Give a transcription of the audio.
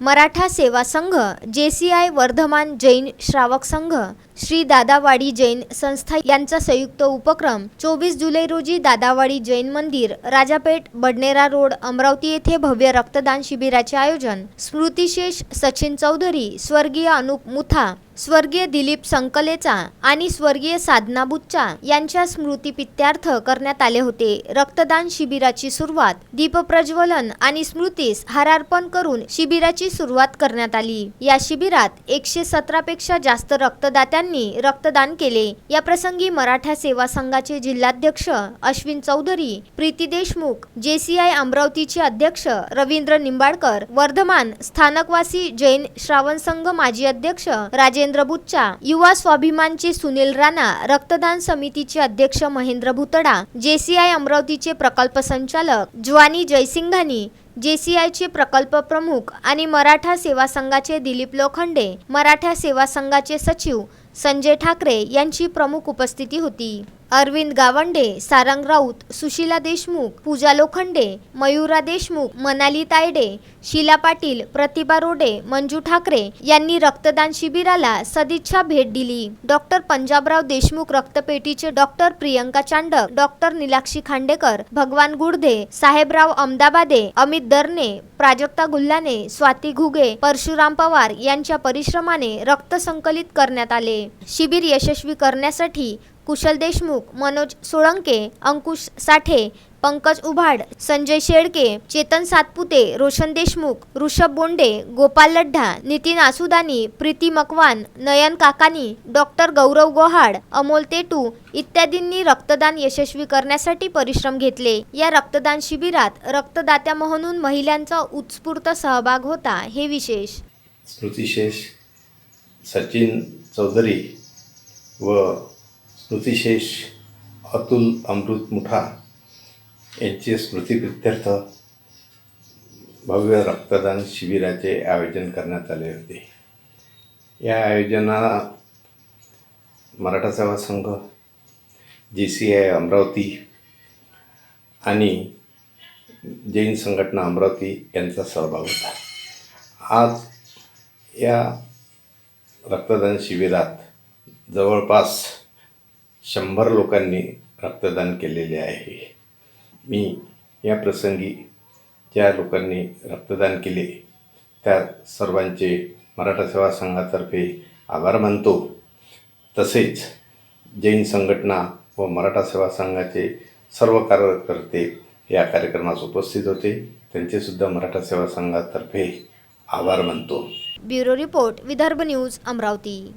मराठा सेवा संघ जे सी आय वर्धमान जैन श्रावक संघ श्री दादावाडी जैन संस्था यांचा संयुक्त उपक्रम चोवीस जुलै रोजी दादावाडी जैन मंदिर राजापेठ बडनेरा रोड अमरावती येथे भव्य रक्तदान शिबिराचे आयोजन. स्मृतिशेष सचिन चौधरी स्वर्गीय अनुप मुथा स्वर्गीय दिलीप संकलेचा आणि स्वर्गीय साधना बुच्चा यांच्या स्मृतिपित्यार्थ करण्यात आले होते. रक्तदान शिबिराची सुरुवात दीपप्रज्वलन आणि स्मृतीस हारार्पण करून शिबिराची सुरुवात करण्यात आली. या शिबिरात एकशे सतरापेक्षा जास्त रक्तदात्यांनी रक्तदान केले. या प्रसंगी मराठा सेवा संघाचे जिल्हाध्यक्ष अश्विन चौधरी प्रीती देशमुख जेसीआय अमरावतीचे अध्यक्ष रवींद्र निंबाळकर वर्धमान स्थानकवासी जैन श्रावण संघ माजी अध्यक्ष राजेंद्र बुच्चा युवा स्वाभिमानचे सुनील राणा रक्तदान समितीचे अध्यक्ष महेंद्र भुतडा जेसीआय अमरावतीचे प्रकल्प संचालक ज्वानी जयसिंघानी जेसीआयचे प्रकल्प प्रमुख आणि मराठा सेवा संघाचे दिलीप लोखंडे मराठा सेवा संघाचे सचिव संजय ठाकरे यांची प्रमुख उपस्थिती होती. अरविंद गावंडे सारंग राऊत सुशीला देशमुख पूजा लोखंडे मयुरा देशमुख मनाली तायडे शीला पाटील प्रतिभा रोडे मंजू ठाकरे यांनी रक्तदान शिबिराला सदिच्छा भेट दिली. डॉक्टर पंजाबराव देशमुख रक्तपेटीचे डॉक्टर प्रियंका चांडक डॉक्टर निलाक्षी खांडेकर भगवान गुडधे साहेबराव अमदाबादे अमित दरने प्राजक्ता गुल्हाने स्वाती घुगे परशुराम पवार यांच्या परिश्रमाने रक्त संकलित करण्यात आले. शिबिर यशस्वी करण्यासाठी कुशल देशमुख मनोज सोळंके अंकुश साठे पंकज उभाड संजय शेळके चेतन सातपुते रोशन देशमुख ऋषभ बोंडे गोपाल लड्ढा नितीन आसुदानी प्रीती मकवान नयन काकानी डॉक्टर गौरव गोहाड अमोल तेटू इत्यादींनी रक्तदान यशस्वी करण्यासाठी परिश्रम घेतले. या रक्तदान शिबिरात रक्तदात्या म्हणून महिलांचा उत्स्फूर्त सहभाग होता हे विशेष. स्मृतिशेष सचिन चौधरी व स्मृतिशेष अतुल अमृत मुठा यांचे स्मृतिप्रित्यर्थ भव्य रक्तदान शिबिराचे आयोजन करण्यात आले होते. या आयोजनाला मराठा सेवा संघ जी सी आय अमरावती आणि जैन संघटना अमरावती यांचा सहभाग होता. आज या रक्तदान शिबिरात जवळपास शंभर लोकांनी रक्तदान केलेले आहे. मी या प्रसंगी ज्या लोकांनी रक्तदान केले त्या सर्वांचे मराठा सेवा संघातर्फे आभार मानतो. तसेच जैन संघटना व मराठा सेवा संघाचे सर्व कार्यकर्ते या कार्यक्रमास उपस्थित होते. त्यांचेसुद्धा मराठा सेवा संघातर्फे आभार मानतो. Bureau report Vidarbha news Amravati.